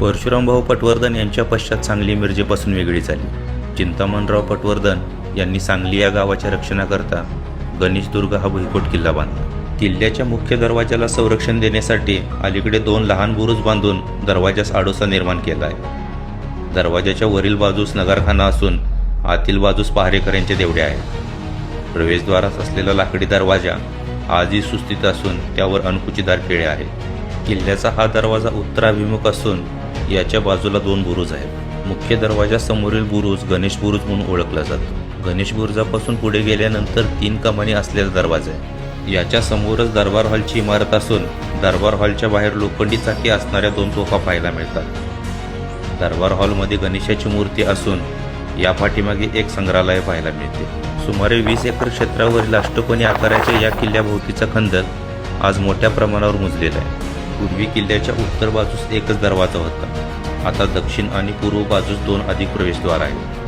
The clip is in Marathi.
परशुरामभाऊ पटवर्धन यांच्या पश्चात सांगली मिरजेपासून वेगळी झाली. चिंतामणराव पटवर्धन यांनी सांगली या गावाच्या रक्षणाकरता गणेशदुर्ग हा भुईकोट किल्ला बांधला. किल्ल्याच्या मुख्य दरवाजाला संरक्षण देण्यासाठी अलीकडे दोन लहान बुरुज बांधून दरवाजास आडोसा निर्माण केला आहे. दरवाजाच्या वरील बाजूस नगारखाना असून आतील बाजूस पहारेकऱ्यांचे देवडे आहेत. प्रवेशद्वारात असलेला लाकडी दरवाजा आजही सुस्थित असून त्यावर अणकुचीदार केळे आहेत. किल्ल्याचा हा दरवाजा उत्तराभिमुख असून याच्या बाजूला दोन बुरुज आहेत. मुख्य दरवाजासमोरील बुरुज गणेश बुरुज म्हणून ओळखला जातो. गणेश बुरुजापासून पुढे गेल्यानंतर तीन कमानी असलेला दरवाजा आहे. याच्या समोरच दरबार हॉलची इमारत असून दरबार हॉलच्या बाहेर लोखंडी चाकी असणाऱ्या दोन तोफा पाहायला मिळतात. दरबार हॉलमध्ये गणेशाची मूर्ती असून या पाठीमागे एक संग्रहालय पाहायला मिळते. सुमारे वीस एकर क्षेत्रावरील अष्टकोनी आकाराच्या या किल्ल्याभोवतीचा खंदक आज मोठ्या प्रमाणावर मुजलेला आहे. पूर्वी किल्ल्याच्या उत्तर बाजूस एकच दरवाजा होता. आता दक्षिण आणि पूर्व बाजूस दोन अधिक प्रवेशद्वार आहेत.